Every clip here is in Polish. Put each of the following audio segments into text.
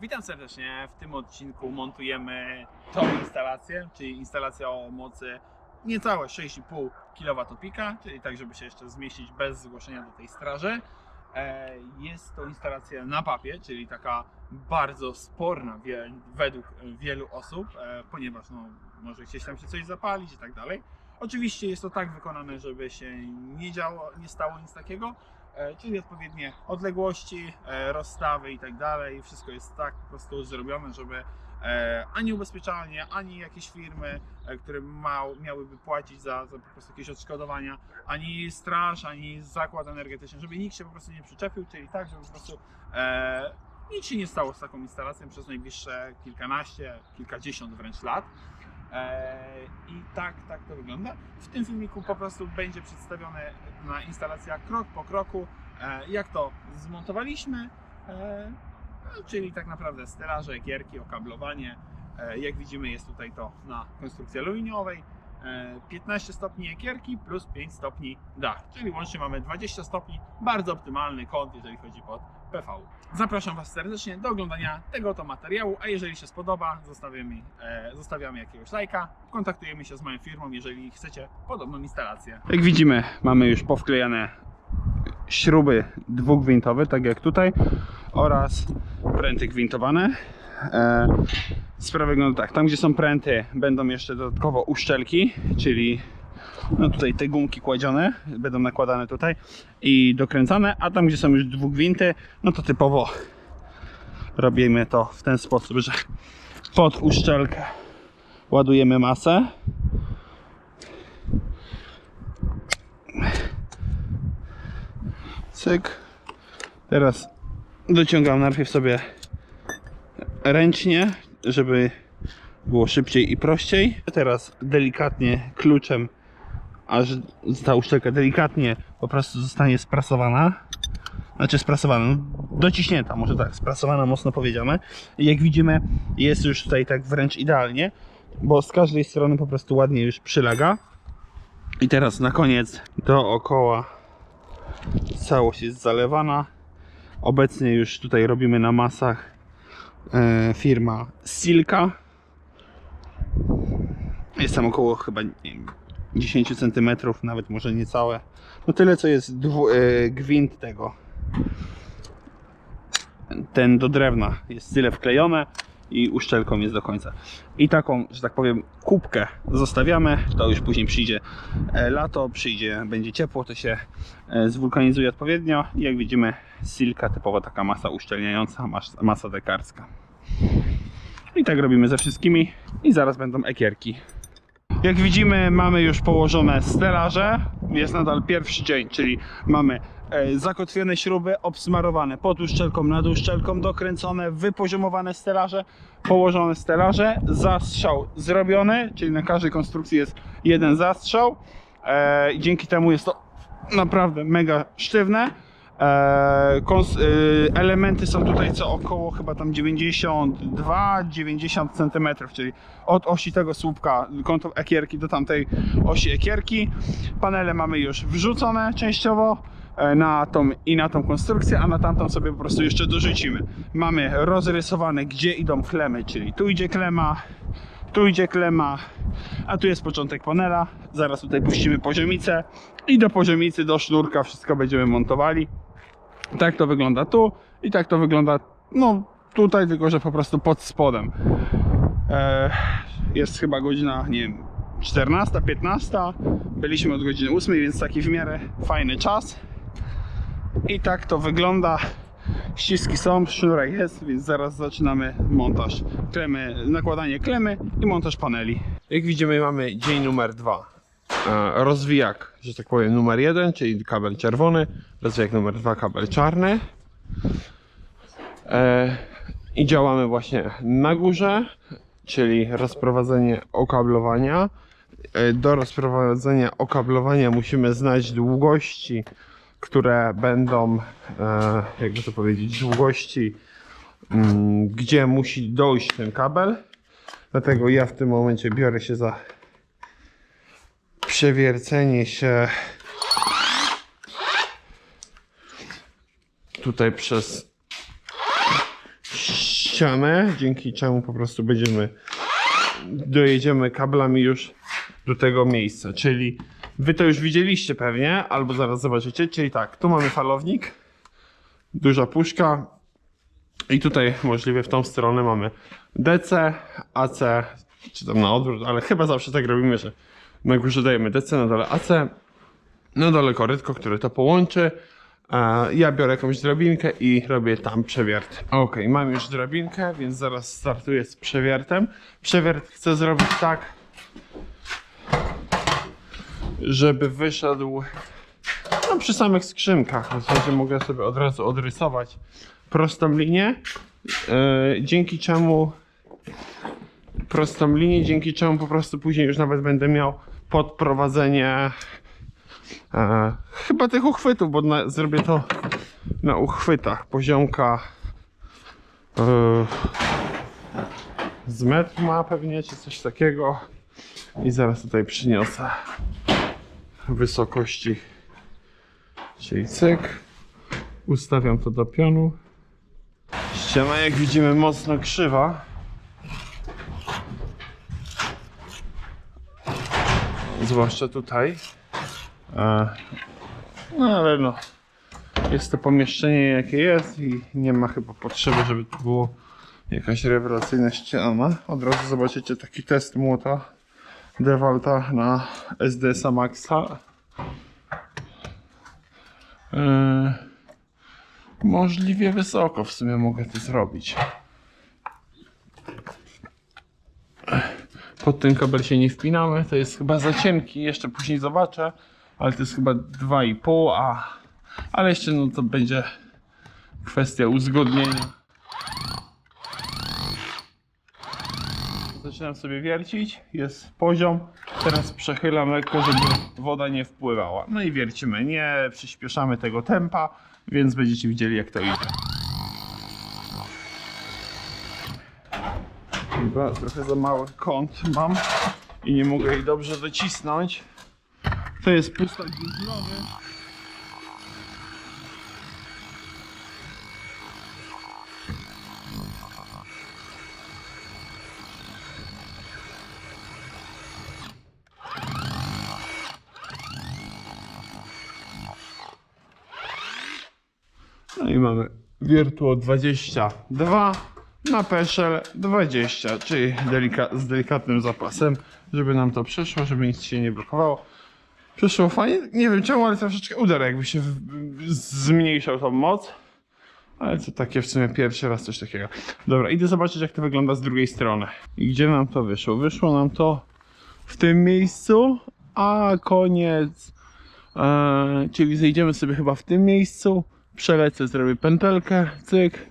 Witam serdecznie. W tym odcinku montujemy tą instalację, czyli instalację o mocy niecałe 6,5 kWp, czyli tak, żeby się jeszcze zmieścić bez zgłoszenia do tej straży. E, Jest to instalacja na papie, czyli taka bardzo sporna według wielu osób, e, ponieważ no, może gdzieś tam się coś zapalić i tak dalej. Oczywiście jest to tak wykonane, żeby się nie działo, nie stało nic takiego, czyli odpowiednie odległości, e, rozstawy i tak dalej. Wszystko jest tak po prostu zrobione, żeby e, ani ubezpieczalnie, ani jakieś firmy, e, które ma, miałyby płacić za, za po prostu jakieś odszkodowania, ani straż, ani zakład energetyczny, żeby nikt się po prostu nie przyczepił, czyli tak, żeby po prostu e, nic się nie stało z taką instalacją przez najbliższe kilkanaście, kilkadziesiąt wręcz lat. E, I tak, tak to wygląda. W tym filmiku po prostu będzie przedstawione na instalacja krok po kroku, e, jak to zmontowaliśmy, e, no, czyli tak naprawdę stelaże, gierki, okablowanie. Jak widzimy jest tutaj to na konstrukcji aluminiowej. E, 15 stopni ekierki plus 5 stopni dach, czyli łącznie mamy 20 stopni, bardzo optymalny kąt, jeżeli chodzi pod PV. Zapraszam Was serdecznie do oglądania tego oto materiału, a jeżeli się spodoba, zostawiamy, e, zostawiamy jakiegoś lajka, kontaktujemy się z moją firmą, jeżeli chcecie podobną instalację. Jak widzimy, mamy już powklejane śruby dwugwintowe, tak jak tutaj, oraz pręty gwintowane. E, sprawa wygląda tak, tam gdzie są pręty będą jeszcze dodatkowo uszczelki, czyli no tutaj te gumki kładzione będą nakładane tutaj i dokręcane, a tam gdzie są już dwugwinty, no to typowo robimy to w ten sposób, że pod uszczelkę ładujemy masę. Cyk. Teraz dociągam najpierw sobie ręcznie, żeby było szybciej i prościej. Teraz delikatnie kluczem, aż ta uszczelka delikatnie po prostu zostanie sprasowana. Znaczy sprasowana, no, dociśnięta, może tak, sprasowana mocno powiedziane. Jak widzimy jest już tutaj tak wręcz idealnie, bo z każdej strony po prostu ładnie już przylega. I teraz na koniec dookoła całość jest zalewana. Obecnie już tutaj robimy na masach e, firma Silka. Jest tam około chyba nie wiem, 10 cm, nawet może niecałe. No tyle co jest e, gwint tego. Ten do drewna jest tyle wklejone i uszczelką jest do końca. I taką, że tak powiem, kubkę zostawiamy. To już później przyjdzie e, lato, przyjdzie, będzie ciepło, to się e, zwulkanizuje odpowiednio. I jak widzimy, silka typowa taka masa uszczelniająca, mas- masa dekarska. I tak robimy ze wszystkimi i zaraz będą ekierki. Jak widzimy mamy już położone stelaże, jest nadal pierwszy dzień, czyli mamy e, zakotwione śruby, obsmarowane pod uszczelką, nad uszczelką, dokręcone, wypoziomowane stelaże, położone stelaże, zastrzał zrobiony, czyli na każdej konstrukcji jest jeden zastrzał. E, dzięki temu jest to naprawdę mega sztywne. E, e, elementy są tutaj co około chyba tam 92-90 cm, czyli od osi tego słupka kątą ekierki do tamtej osi ekierki. Panele mamy już wrzucone częściowo e, na tą i na tą konstrukcję, a na tamtą sobie po prostu jeszcze dorzucimy. Mamy rozrysowane gdzie idą klemy, czyli tu idzie klema, tu idzie klema, a tu jest początek panela. Zaraz tutaj puścimy poziomicę i do poziomicy, do sznurka wszystko będziemy montowali. Tak to wygląda tu i tak to wygląda no tutaj, tylko że po prostu pod spodem. E, jest chyba godzina, nie wiem, 14, 15. Byliśmy od godziny 8, więc taki w miarę fajny czas. I tak to wygląda. Ściski są, sznurek jest, więc zaraz zaczynamy montaż klemy, nakładanie klemy i montaż paneli. Jak widzimy mamy dzień numer dwa. E, Rozwijak, że tak powiem, numer jeden, czyli kabel czerwony. Rozwijak numer dwa, kabel czarny. E, I działamy właśnie na górze, czyli rozprowadzenie okablowania. E, Do rozprowadzenia okablowania musimy znać długości, które będą, e, jakby to powiedzieć, długości, mm, gdzie musi dojść ten kabel. Dlatego ja w tym momencie biorę się za przewiercenie się tutaj przez ścianę, dzięki czemu po prostu będziemy dojedziemy kablami już do tego miejsca, czyli wy to już widzieliście pewnie, albo zaraz zobaczycie, czyli tak, tu mamy falownik, duża puszka i tutaj możliwie w tą stronę mamy DC, AC, czy tam na odwrót, ale chyba zawsze tak robimy, że na górze dajemy DC, na dole AC, na dole korytko, które to połączy. Ja biorę jakąś drabinkę i robię tam przewiert. Ok, mam już drabinkę, więc zaraz startuję z przewiertem. Przewiert chcę zrobić tak, żeby wyszedł no, przy samych skrzynkach. W sensie mogę sobie od razu odrysować prostą linię, e, dzięki czemu prostą linię, dzięki czemu po prostu później już nawet będę miał podprowadzenie e, chyba tych uchwytów, bo na, zrobię to na uchwytach. Poziomka e, z metr ma pewnie, czy coś takiego. I zaraz tutaj przyniosę wysokości. Czyli cyk. Ustawiam to do pionu. Ściana jak widzimy mocno krzywa. Zwłaszcza tutaj. E, No ale no, jest to pomieszczenie jakie jest i nie ma chyba potrzeby, żeby tu było jakaś rewelacyjna ściana. Od razu zobaczycie taki test młota Dewalta na SDS-a Maxa. E, możliwie wysoko w sumie mogę to zrobić. Pod ten kabel się nie wpinamy, to jest chyba za cienki, jeszcze później zobaczę, ale to jest chyba 2,5, a ale jeszcze no to będzie kwestia uzgodnienia. Zaczynam sobie wiercić, jest poziom, teraz przechylam lekko, żeby woda nie wpływała. No i wiercimy, nie przyspieszamy tego tempa, więc będziecie widzieli jak to idzie. Chyba trochę za mały kąt mam i nie mogę jej dobrze docisnąć. To jest pustak benzynowy. No i mamy wiertło 22 na peszel 20, czyli delika z delikatnym zapasem, żeby nam to przeszło, żeby nic się nie blokowało. Przeszło fajnie, nie wiem czemu, ale troszeczkę udar jakby się w- zmniejszał tą moc. Ale to takie w sumie pierwszy raz coś takiego. Dobra, idę zobaczyć jak to wygląda z drugiej strony. I gdzie nam to wyszło? Wyszło nam to w tym miejscu, a koniec, e, czyli zejdziemy sobie chyba w tym miejscu, przelecę, zrobię pętelkę, cyk,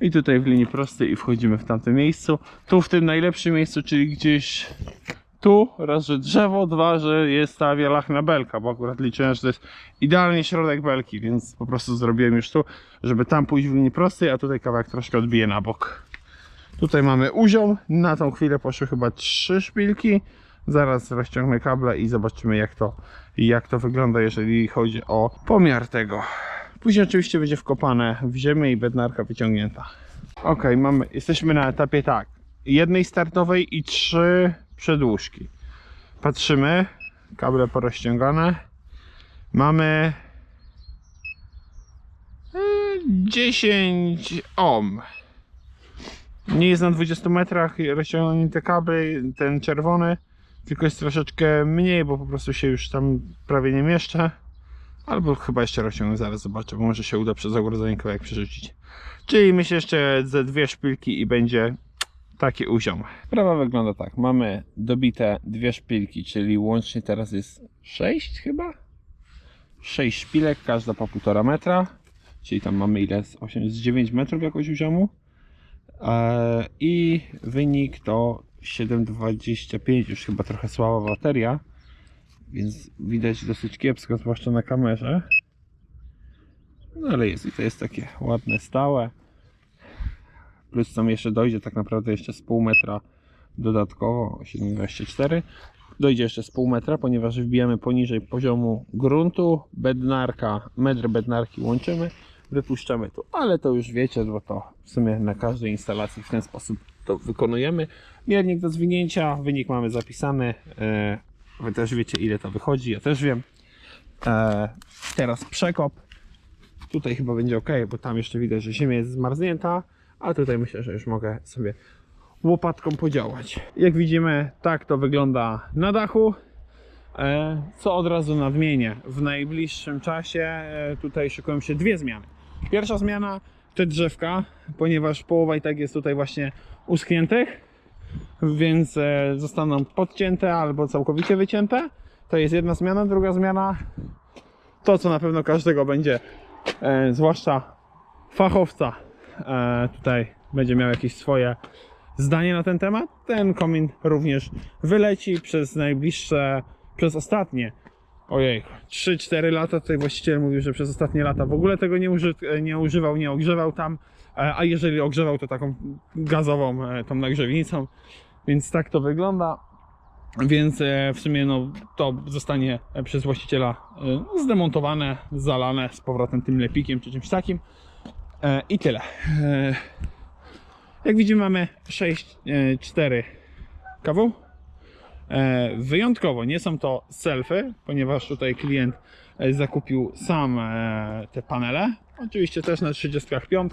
i tutaj w linii prostej i wchodzimy w tamte miejscu. Tu w tym najlepszym miejscu, czyli gdzieś tu, raz, że drzewo, dwa, że jest ta wielachna belka, bo akurat liczyłem, że to jest idealnie środek belki, więc po prostu zrobiłem już tu, żeby tam pójść w linii prostej, a tutaj kawałek troszkę odbije na bok. Tutaj mamy uziom, na tą chwilę poszły chyba trzy szpilki. Zaraz rozciągnę kable i zobaczymy jak to, jak to wygląda, jeżeli chodzi o pomiar tego. Później oczywiście będzie wkopane w ziemię i bednarka wyciągnięta. Ok, mamy, jesteśmy na etapie tak. Jednej startowej i trzy przedłużki. Patrzymy, kable porozciągane. Mamy e, 10 ohm. Nie jest na 20 metrach rozciągnięte kable, ten czerwony, tylko jest troszeczkę mniej, bo po prostu się już tam prawie nie mieszczę. Albo chyba jeszcze rozciągnę, zaraz zobaczę, bo może się uda przez ogrodzenie kawałek przerzucić. Czyli myślę jeszcze ze dwie szpilki i będzie taki uziom. Sprawa wygląda tak, mamy dobite dwie szpilki, czyli łącznie teraz jest 6 chyba? 6 szpilek, każda po 1,5 metra, czyli tam mamy ile? Z 8, z 9 metrów jakoś uziomu. Eee, I wynik to 7,25, już chyba trochę słaba bateria więc widać dosyć kiepsko, zwłaszcza na kamerze. No ale jest i to jest takie ładne, stałe. Plus tam jeszcze dojdzie tak naprawdę jeszcze z pół metra dodatkowo 7,24. Dojdzie jeszcze z pół metra, ponieważ wbijamy poniżej poziomu gruntu. Bednarka, metr bednarki łączymy wypuszczamy tu. Ale to już wiecie, bo to w sumie na każdej instalacji w ten sposób to wykonujemy. Miernik do zwinięcia, wynik mamy zapisany. E, Wy też wiecie ile to wychodzi, ja też wiem. E, teraz przekop. Tutaj chyba będzie ok, bo tam jeszcze widać, że ziemia jest zmarznięta, a tutaj myślę, że już mogę sobie łopatką podziałać. Jak widzimy, tak to wygląda na dachu. E, Co od razu nadmienię, w najbliższym czasie e, tutaj szykują się dwie zmiany. Pierwsza zmiana te drzewka, ponieważ połowa i tak jest tutaj właśnie uschniętych, więc e, zostaną podcięte albo całkowicie wycięte. To jest jedna zmiana. Druga zmiana to, co na pewno każdego będzie, zwłaszcza fachowca, tutaj będzie miał jakieś swoje zdanie na ten temat. Ten komin również wyleci przez najbliższe, przez ostatnie, ojej, 3-4 lata. Tutaj właściciel mówił, że przez ostatnie lata w ogóle tego nie, uży, nie używał, nie ogrzewał tam, e, a jeżeli ogrzewał, to taką gazową, e, tą nagrzewnicą. Więc tak to wygląda. Więc e, w sumie no, to zostanie e, przez właściciela e, zdemontowane, zalane z powrotem tym lepikiem czy czymś takim. E, I tyle. E, Jak widzimy mamy 6-4 kW. E, Wyjątkowo nie są to selfy, ponieważ tutaj klient zakupił sam te panele. Oczywiście też na 35.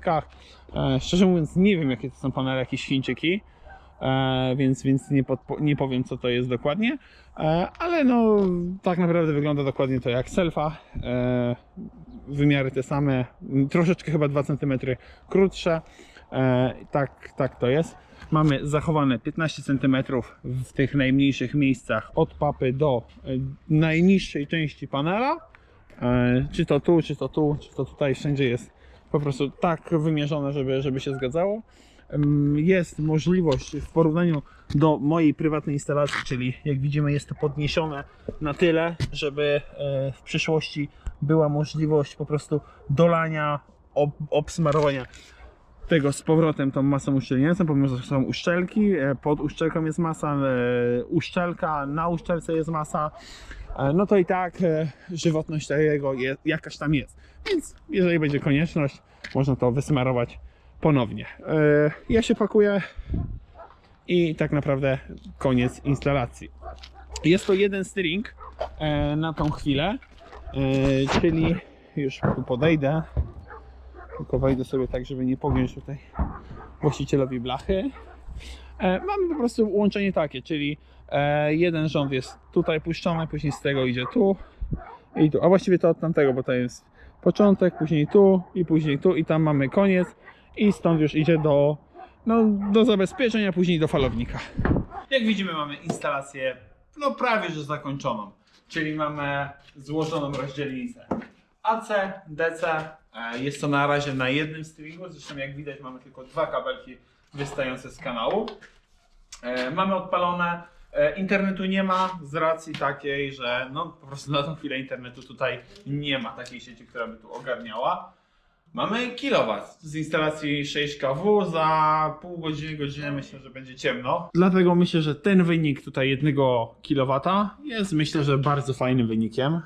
E, Szczerze mówiąc nie wiem jakie to są panele, jakieś Chińczyki. E, więc, więc nie, podpo- nie powiem co to jest dokładnie, e, ale no tak naprawdę wygląda dokładnie to jak selfa. E, wymiary te same, troszeczkę chyba 2 cm krótsze. Tak, tak to jest. Mamy zachowane 15 cm w tych najmniejszych miejscach od papy do najniższej części panela. Czy to tu, czy to tu, czy to tutaj, wszędzie jest po prostu tak wymierzone, żeby, żeby się zgadzało. Jest możliwość w porównaniu do mojej prywatnej instalacji, czyli jak widzimy jest to podniesione na tyle, żeby e, w przyszłości była możliwość po prostu dolania, ob, obsmarowania tego z powrotem tą masą uszczelniającą, pomimo że są uszczelki, e, pod uszczelką jest masa, e, uszczelka, na uszczelce jest masa, no to i tak żywotność tego jest, jakaś tam jest. Więc jeżeli będzie konieczność, można to wysmarować ponownie. E, Ja się pakuję i tak naprawdę koniec instalacji. Jest to jeden string e, na tą chwilę, e, czyli już tu podejdę, tylko wejdę sobie tak, żeby nie pogiąć tutaj właścicielowi blachy. Mamy po prostu łączenie takie, czyli jeden rząd jest tutaj puszczony, później z tego idzie tu i tu, a właściwie to od tamtego, bo to jest początek, później tu i później tu i tam mamy koniec i stąd już idzie do, no, do zabezpieczenia, później do falownika. Jak widzimy mamy instalację no prawie że zakończoną, czyli mamy złożoną rozdzielnicę AC, DC, e, jest to na razie na jednym stringu, zresztą jak widać mamy tylko dwa kabelki wystające z kanału. E, Mamy odpalone, e, internetu nie ma z racji takiej, że no po prostu na tą chwilę internetu tutaj nie ma takiej sieci, która by tu ogarniała. Mamy kilowat z instalacji 6 kW, za pół godziny, godzinę myślę, że będzie ciemno. Dlatego myślę, że ten wynik tutaj jednego kilowata jest myślę, że bardzo fajnym wynikiem.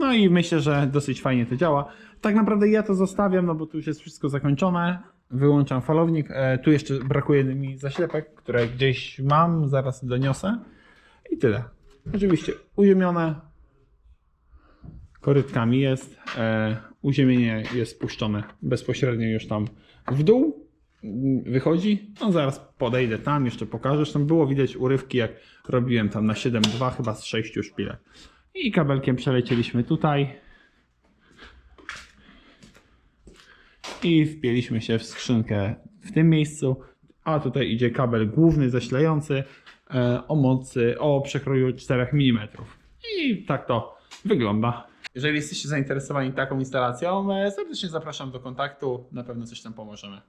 No i myślę, że dosyć fajnie to działa. Tak naprawdę ja to zostawiam, no bo tu już jest wszystko zakończone. Wyłączam falownik. E, tu jeszcze brakuje mi zaślepek, które gdzieś mam, zaraz doniosę. I tyle. Oczywiście uziemione. Korytkami jest. E, uziemienie jest puszczone bezpośrednio już tam w dół. Wychodzi. No zaraz podejdę tam, jeszcze pokażę. Zresztą było widać urywki, jak robiłem tam na 7.2, chyba z 6 szpilek. I kabelkiem przelecieliśmy tutaj. I wpięliśmy się w skrzynkę w tym miejscu. A tutaj idzie kabel główny zasilający e, o mocy, o przekroju 4 mm. I tak to wygląda. Jeżeli jesteście zainteresowani taką instalacją, e, serdecznie zapraszam do kontaktu. Na pewno coś tam pomożemy.